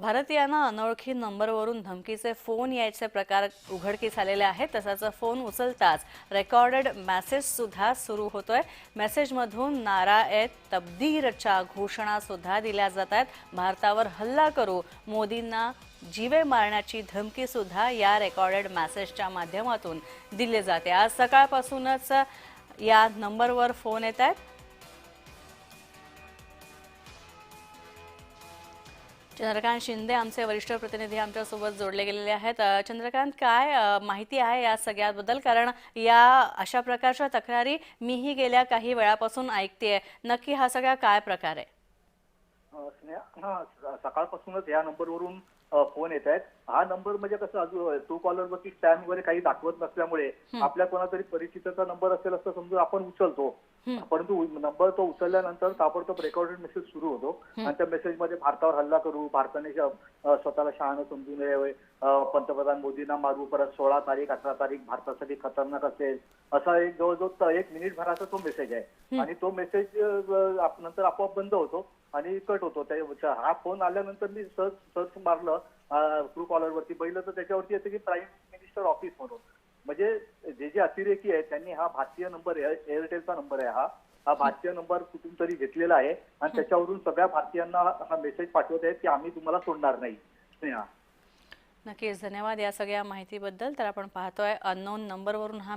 भारतीयांना अनोळखी नंबरवरून धमकीचे फोन यायचे प्रकार उघडकीस आलेले आहेत. तसाच फोन उचलताच रेकॉर्डेड मेसेज सुद्धा सुरू होतोय. मेसेजमधून नाराएत तब्दीरच्या घोषणा सुद्धा दिल्या जात आहेत. भारतावर हल्ला करू मोदींना जीवे मारण्याची धमकी सुद्धा या रेकॉर्डेड मेसेजच्या माध्यमातून दिली जाते. आज सकाळपासूनच या नंबरवर फोन येत आहेत. चंद्रकांत शिंदे आमचे वरिष्ठ प्रतिनिधी आमच्यासोबत जोडले गेलेले आहेत. चंद्रकांत काय माहिती आहे या सगळ्याबद्दल? कारण या अशा प्रकारच्या तक्रारी मीही गेल्या काही वेळापासून ऐकते नक्की हा सगळा काय प्रकार आहे? सकाळपासूनच या नंबरवरून फोन येत आहेत. हा नंबर म्हणजे कसं अजून ट्रू कॉलर वरती स्पॅम वगैरे काही दाखवत नसल्यामुळे आपल्या कोणातरी परिचिताचा नंबर असेल असं समजून आपण उचलतो. परंतु नंबर तो उचलल्यानंतर ताबडतोब रेकॉर्डेड मेसेज सुरू होतो. आणि त्या मेसेजमध्ये भारतावर हल्ला करू भारताने स्वतःला शहाणं समजू नये पंतप्रधान मोदींना मारू परत सोळा तारीख अठरा तारीख भारतासाठी खतरनाक असेल असा एक जवळजवळ त- एक मिनिट भराचा तो मेसेज आहे. आणि तो मेसेज नंतर आपोआप बंद होतो. आणि कट होतो. त्या हा फोन आल्यानंतर मी सर्च सर्च मारलं. ट्रू कॉलर वरती पहिलं तर त्याच्यावरती येतं की प्राईम मिनिस्टर ऑफिस म्हणून. म्हणजे जे जे अतिरेकी आहेत त्यांनी हा भारतीय नंबर आहे एअरटेलचा नंबर आहे हा. हा भारतीय नंबर कुठून तरी घेतलेला आहे. आणि त्याच्यावरून सगळ्या भारतीयांना हा मेसेज पाठवत आहेत की आम्ही तुम्हाला सोडणार नाही. स्नेहा. नक्कीच. धन्यवाद या सगळ्या माहितीबद्दल. तर आपण पाहतोय अननोन नंबरवरून हा